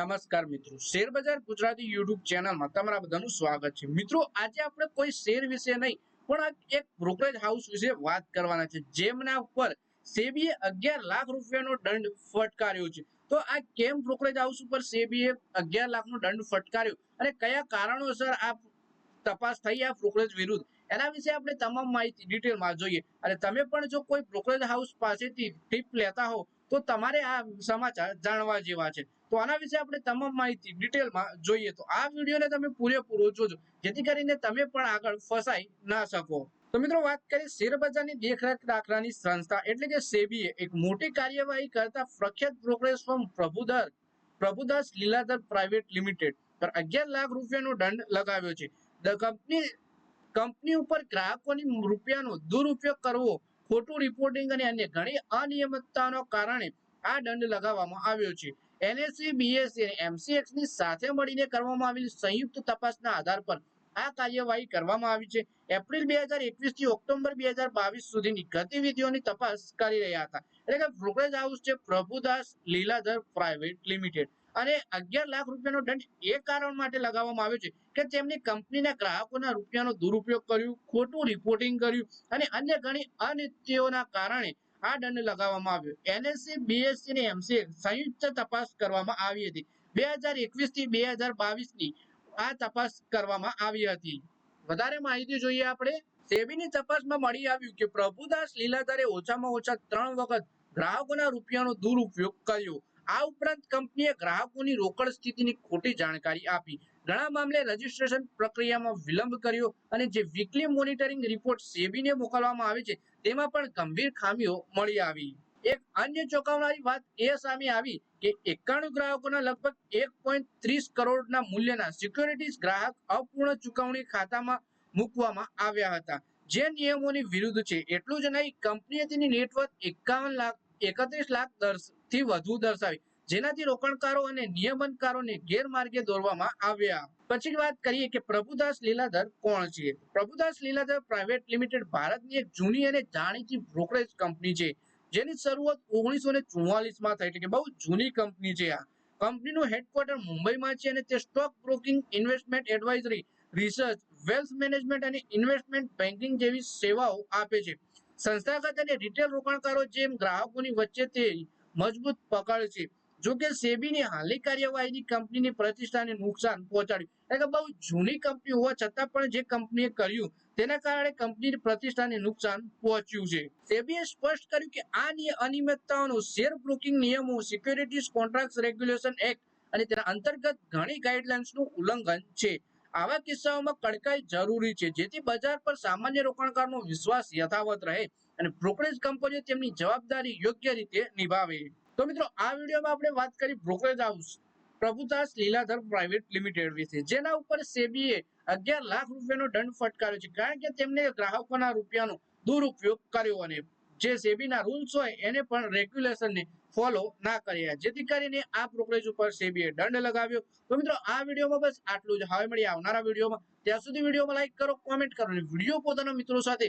નમસ્કાર મિત્રો. Share Gujarati YouTube ચેનલમાં તમારા બધાનું સ્વાગત છે. મિત્રો, આજે આપણે કોઈ શેર વિશે નહીં, પણ એક બ્રોકરેજ હાઉસ વિશે વાત કરવાના છે, જેમના ઉપર સેબીએ અગિયાર લાખ રૂપિયાનો દંડ ફટકાર્યો છે. તો આ કેમ બ્રોકરેજ હાઉસ ઉપર સેબીએ અગિયાર લાખનો દંડ ફટકાર્યો? અને કયા કારણોસર આ તપાસ થઈ આ બ્રોકરેજ વિરુદ્ધ? એના વિશે આપણે તમામ માહિતી ડિટેલમાં જોઈએ. અને તમે પણ જો કોઈ બ્રોકરેજ હાઉસ પાસેથી ટીપ લેતા હો, તો તમારે આ સમાચાર જાણવા જેવા છે. તો આના વિશે આપણે તમામ માહિતી ડિટેલમાં જોઈએ. તો આ વિડીયોને તમે પૂરેપૂરો જોજો. જેથી કરીને તમે પણ આગળ ફસાઈ ના શકો. તો મિત્રો વાત કરીએ શેરબજારની દેખરેખ રાખવાની સંસ્થા એટલે કે સેબીએ. એક મોટી કાર્યવાહી કરતા પ્રખ્યાત બ્રોકરેજ ફર્મ પ્રભુદર પ્રભુદાસ લીલાધર પ્રાઇવેટ લિમિટેડ પર અગિયાર લાખ રૂપિયાનો દંડ લગાવ્યો છે. કંપની કંપની ઉપર ગ્રાહકોની રૂપિયાનો દુરુપયોગ કરવો, ખોટું રિપોર્ટિંગ અને અન્ય ઘણી અનિયમિતતાનો કારણે આ દંડ લગાવવામાં આવ્યો છે. એનએસસી બીએસસી અને એમસીએક્સની સાથે મળીને કરવામાં આવેલી સંયુક્ત તપાસના આધાર પર આ કાર્યવાહી કરવામાં આવી છે. એપ્રિલ બે હજાર એકવીસથી ઓક્ટોબર બે હજાર બાવીસ સુધીની ગતિવિધિઓની તપાસ કરી રહ્યા હતા. એટલે કે બ્રોકરેજ હાઉસ છે પ્રભુદાસ લીલાધર પ્રાઇવેટ લિમિટેડ. અને અગિયાર લાખ રૂપિયાનો દંડ એ કારણ માટે લગાવવામાં આવ્યો છે કે તેમની કંપનીના ગ્રાહકોના રૂપિયાનો દુરુપયોગ કર્યું, ખોટું રિપોર્ટિંગ કર્યું અને અન્ય ઘણી અનિત્યોના કારણે આ દંડ લગાવવામાં આવ્યો. એનએસસી બીએસસી અને એમસીએ સંયુક્ત તપાસ કરવામાં આવી હતી. બે હજાર એકવીસથી બે હજાર બાવીસની આ તપાસ કરવામાં આવી હતી. વધારે માહિતી જોઈએ આપણે. સેબીની તપાસમાં મળી આવ્યું કે પ્રભુદાસ લીલાધારે ઓછામાં ઓછા ત્રણ વખત ગ્રાહકોના રૂપિયાનો દુરુપયોગ કર્યો. આ ઉપરાંત કંપનીએ ગ્રાહકોની રોકડ સ્થિતિની ખોટી જાણકારી આપી. ઘણા મામલે રજીસ્ટ્રેશન પ્રક્રિયામાં વિલંબ કર્યો અને જે વીકલી મોનિટરિંગ રિપોર્ટ સેબીને મોકલવામાં આવે છે, તેમાં પણ ગંભીર ખામીઓ મળી આવી. એક અન્ય ચોંકાવનારી વાત એ સામે આવી કે એકાણું ગ્રાહકોના લગભગ એક ત્રીસ કરોડના મૂલ્યના સિક્યોરિટીઝ ગ્રાહક અપૂર્ણ ચુકવણી ખાતામાં મૂકવામાં આવ્યા હતા. જે નિયમોની વિરુદ્ધ છે, એટલું જ નહીં, કંપનીએ તેની નેટવર્ક એકાવન લાખ, એકત્રીસ લાખ દર્શ થી વધુ દર્શાવી. જેનાથી રોકાણકારો અને નિયમનકારોને ગેરમાર્ગે દોરવામાં આવ્યા. પછી વાત કરીએ કે પ્રભુદાસ લીલાધર કોણ છે? પ્રભુદાસ લીલાધર પ્રાઇવેટ લિમિટેડ ભારતની એક જૂની અને જાણીતી બ્રોકરેજ કંપની છે. જેની શરૂઆત ઓગણીસો ને ચુમ્માલીસમાં થઈ એટલે કે બહુ જૂની કંપની છે આ. કંપનીનું હેડક્વાર્ટર મુંબઈમાં છે અને તે stock broking investment advisory, research, wealth management અને ઇન્વેસ્ટમેન્ટ બેન્કિંગ જેવી સેવાઓ આપે છે. સંસ્થાગત અને રિટેલ રોકાણકારો જેમ ગ્રાહકોની વચ્ચે તે મજબૂત પકડ છે. જો સેબીની હાલની કાર્યવાહીની કંપનીની પ્રતિષ્ઠાને નુકસાન પહોંચાડ્યું. એટલે કે બહુ જૂની કંપની હોવા છતાં પણ જે કંપનીએ કર્યું, તેના કારણે કંપનીની પ્રતિષ્ઠાને નુકસાન પહોંચ્યું છે. સેબીએ સ્પષ્ટ કર્યું કે આ નિય- અનિયમિતતાઓનો શેર બ્રોકિંગ નિયમો, સિક્યોરિટીઝ કોન્ટ્રાક્ટ રેગ્યુલેશન એક્ટ અને તેના અંતર્ગત ઘણી ગાઈડલાઇન્સનું ઉલ્લંઘન છે. આવા કિસ્સાઓમાં કડકાઈ જરૂરી છે, જેથી બજાર પર સામાન્ય રોકાણકારનો વિશ્વાસ યથાવત રહે. અને બ્રોકરેજ કંપનીઓ તેમની જવાબદારી યોગ્ય રીતે નિભાવે. તો મિત્રો, આ વિડીયોમાં આપણે વાત કરી brokerage house Prabhudas Liladhar private limited વિશે, જેના ઉપર સેબીએ અગિયાર લાખ રૂપિયાનો દંડ ફટકાર્યો છે, કારણ કે તેમને ગ્રાહકોના રૂપિયાનો દુરુપયોગ કર્યો અને જે સેબીના રૂલ્સ હોય એને પણ રેગ્યુલેશનને ફોલો ના કર્યા. જેથી કરીને આ બ્રોકરેજ ઉપર સેબીએ દંડ લગાવ્યો. તો મિત્રો, આ વિડીયોમાં બસ આટલું જ. હવે મળીએ આવનારા વિડીયોમાં. ત્યાં સુધી વિડીયોમાં લાઈક કરો કોમેન્ટ કરો અને વીડિયો પોતાના મિત્રો સાથે